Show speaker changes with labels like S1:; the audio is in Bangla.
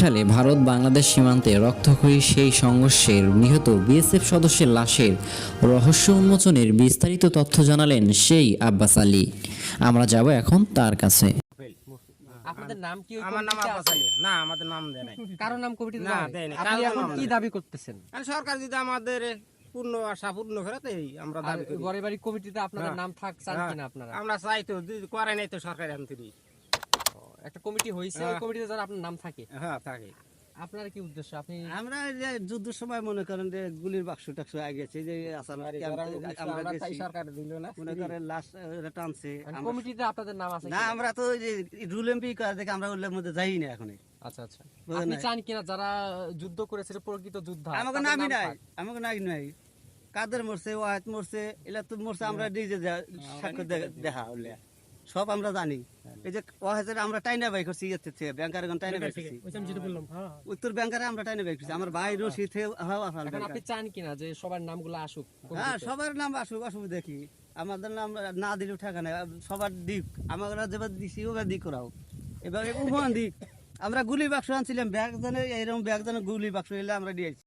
S1: সালে ভারত বাংলাদেশ সীমান্তে রক্তক্ষয়ী সেই সংঘর্ষের নিহত বিএসএফ সদস্যের লাশের রহস্য উন্মোচনের বিস্তারিত তথ্য জানালেন সেই আব্বাস আলী। আমরা যাব এখন তার কাছে।
S2: আপনাদের নাম কি
S3: আমার নাম আব্বাস আলী। না আমাদের নাম দেয় নাই।
S2: কারও নাম কমিটিতে
S3: না,
S2: নেই? আপনি এখন কি দাবি করতেছেন?
S3: সরকার যদি আমাদের পূর্ণ আশা পূর্ণ করে তো আমরা দাবি করি।
S2: বাড়ি কমিটিতে আপনাদের। নাম থাক চান। কিনা আপনারা?
S3: আমরা চাই তো করে নাই তো সরকার আনতে
S2: একটা কমিটি হয়েছে ওই
S3: হ্যাঁ।
S2: কমিটিতে যেন আপনার নাম থাকে।
S3: হ্যাঁ থাকে।
S2: আপনার কি উদ্দেশ্য? আপনি
S4: আমরা যে যুদ্ধের সময় মনে করেন যে গুলির বাক্স টাক্স আগে গেছে যে আসাম
S3: সরকার দিল না।
S4: মনে করেন ওরা টানছে।
S2: মানে কমিটিতে আপনাদের নাম আছে
S4: না আমরা তো যে রুল এমপি করে দেখে আমরা ওগুলোর মধ্যে যাই না এখন
S2: আচ্ছা। আচ্ছা আপনি চান কিনা? যারা যুদ্ধ করেছে প্রকৃত যোদ্ধা
S4: আমাকে
S2: তাদের
S4: নামি
S2: নাম
S4: নাই। আমাকে নাই নাই। কাদের মরছে ওয়াহিদ মরছে এলা তো মরছে আমরা নিজে যা- সাক্ষ্য দেখা হলে। সব আমরা জানি। এই যে ওয়াহিদের আমরা টাইনা বাই করছি ইয়েতে থেকে ব্যাংকারে টাইনা বাই করছি। উত্তর ব্যাংকারে আমরা টাইনা বাই করছি। আমার ভাই রশিদ হাওয়া
S2: এখন আপনি চান কিনা যে সবার নামগুলো আসুক?
S4: হ্যাঁ সবার নাম আসুক অসুবিধা কি? আমাদের নাম না দিলেও ঠেকা নাই। সবার দিক। আমরা যেবার দিছি ওবার দিক করাও এবার উপমান দিক। আমরা গুলি বাক্স আনছিলাম ব্যাগ জানে এইরকম ব্যাগ জানে গুলি বাক্স এলে আমরা দিয়েছি